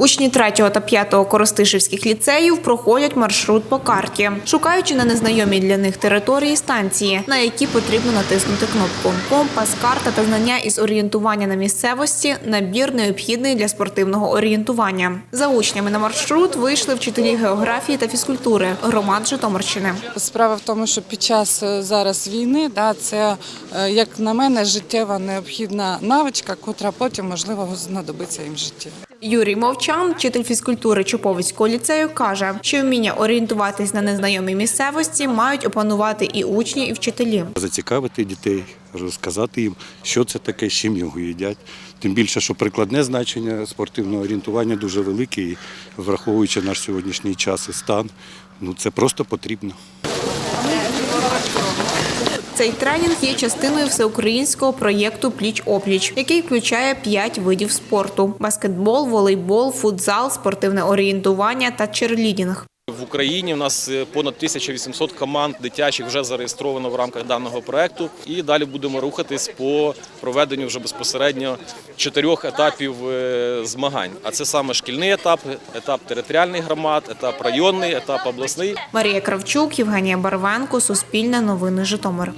Учні 3 та 5 Коростишівських ліцеїв проходять маршрут по карті, шукаючи на незнайомій для них території станції, на які потрібно натиснути кнопку. Компас, карта та знання із орієнтування на місцевості набір необхідний для спортивного орієнтування. За учнями на маршрут вийшли вчителі географії та фізкультури громад Житомирщини. Справа в тому, що під час е, зараз війни да, це, е, як на мене, життєва необхідна навичка, котра потім, можливо, знадобиться їм в житті. Юрій Мовчан, вчитель фізкультури Чуповицького ліцею, каже, що вміння орієнтуватись на незнайомій місцевості мають опанувати і учні, і вчителі. зацікавити дітей, розказати їм, що це таке, з чим його їдять. Тим більше, що прикладне значення спортивного орієнтування дуже велике, і враховуючи наш сьогоднішній час і стан, ну це просто потрібно. Цей тренінг є частиною всеукраїнського проєкту Пліч опліч, який включає п'ять видів спорту: баскетбол, волейбол, футзал, спортивне орієнтування та черлідінг. В Україні у нас е, понад 1800 команд дитячих вже зареєстровано в рамках даного проекту. І далі будемо рухатись по проведенню вже безпосередньо чотирьох етапів е, змагань. А це саме шкільний етап, етап територіальних громад, етап районний, етап обласний. Марія Кравчук, Євгенія Барвенко, Суспільне новини Житомир.